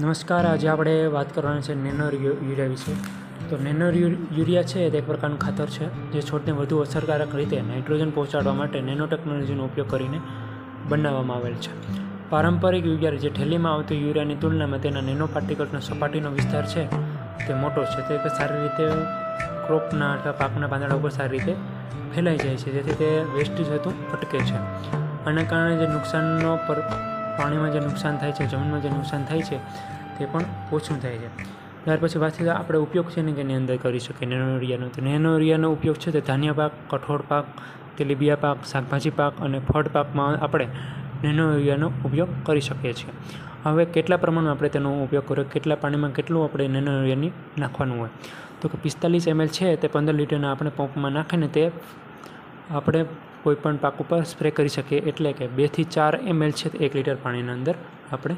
નમસ્કાર, આજે આપણે વાત કરવાની છે નેનો યુરિયા વિશે. તો નેનર યુરિયા છે તે એક પ્રકારનું ખાતર છે, જે છોડને વધુ અસરકારક રીતે નાઇટ્રોજન પહોંચાડવા માટે નેનો ટેકનોલોજીનો ઉપયોગ કરીને બનાવવામાં આવેલ છે. પારંપરિક યુરિયા જે ઠેલીમાં આવતું યુરિયાની તુલનામાં તેના નેનો પાર્ટિકલ્સનો સપાટીનો વિસ્તાર છે, તે મોટો છે. તે સારી રીતે ક્રોપના અથવા પાકના પાંદડા ઉપર સારી રીતે ફેલાઈ જાય છે, જેથી તે વેસ્ટેજ હતું, અટકે છે. આના કારણે જે નુકસાનનો પર પાણીમાં જે નુકસાન થાય છે, જમીનમાં જે નુકસાન થાય છે, તે પણ ઓછું થાય છે. ત્યાર પછી વાત છે આપણે ઉપયોગ છે ને કે એની અંદર કરી શકીએ નેનોરિયાનો તો નેનોરિયાનો ઉપયોગ છે તે ધાન્ય પાક, કઠોળ પાક તેલીબિયા પાક, શાકભાજી પાક અને ફળ પાકમાં આપણે નેનો યુરિયાનો ઉપયોગ કરી શકીએ છીએ. હવે કેટલા પ્રમાણમાં આપણે તેનો ઉપયોગ કર્યો? કેટલા પાણીમાં કેટલું આપણે નેનોરિયાની નાખવાનું હોય? તો કે પિસ્તાલીસ એમએલ છે તે પંદર લીટરના આપણે પંપમાં નાખીને તે આપણે કોઈપણ પાક ઉપર સ્પ્રે કરી શકીએ. એટલે કે બેથી ચાર એમએલ છે એક લીટર પાણીના અંદર આપણે